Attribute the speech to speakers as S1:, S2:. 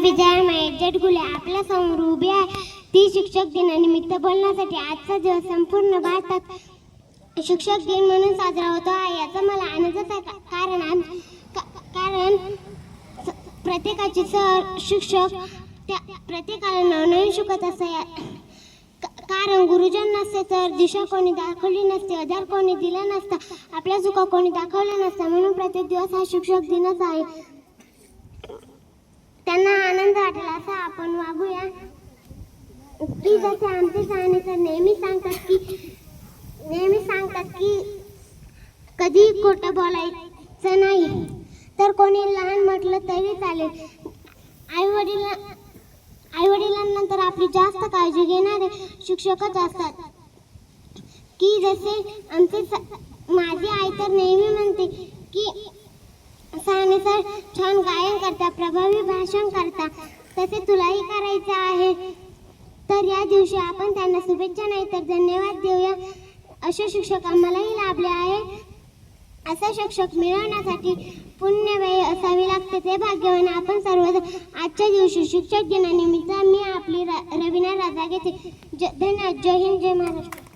S1: विजया महेश गुले आपल्यासमोर उभी आहे. ती शिक्षक दिनानिमित्त बोलण्यासाठी आजचा दिवस संपूर्ण भारतात शिक्षक दिन म्हणून साजरा होतो आहे. याचा मला आनंदच आहे. का- कारण का- कारण स- प्रत्येकाचे सर शिक्षक त्या प्रत्येकाला नवनवीन शिकत असे या का- कारण गुरुजन नसते तर दिशा कोणी दाखवली नसते आधार कोणी दिला नसता आपल्या चुका कोणी दाखवल्या नसत्या म्हणून प्रत्येक दिवस हा शिक्षक दिनच आहे. आनंद वाटेल असा आपण वागूया. की जसे आमचे शहाणे तर नेहमी सांगतात की नेहमी सांगतात की कधी खोटं बोलायचं नाही. तर कोणी लहान म्हटलं तरी चालेल. आई वडील आई वडिलांनंतर आपली जास्त काळजी घेणारे शिक्षकच असतात. की जसे आमचे माझी आई तर नेहमी सर छान गायन करता प्रभावी भाषण करता. तसे तुलाही करायचं आहे. तर या दिवशी आपण त्यांना शुभेच्छा नाही तर धन्यवाद देऊया. असे शिक्षक आम्हालाही लाभले आहे. असा शिक्षक मिळवण्यासाठी पुण्यव्यय असावी लागते. ते भाग्यवान आपण सर्व आजच्या दिवशी शिक्षक दिनानिमित्त मी आपली रा- रवीना राजा घेते. ज- धन्यवाद. जय हिंद जय महाराष्ट्र.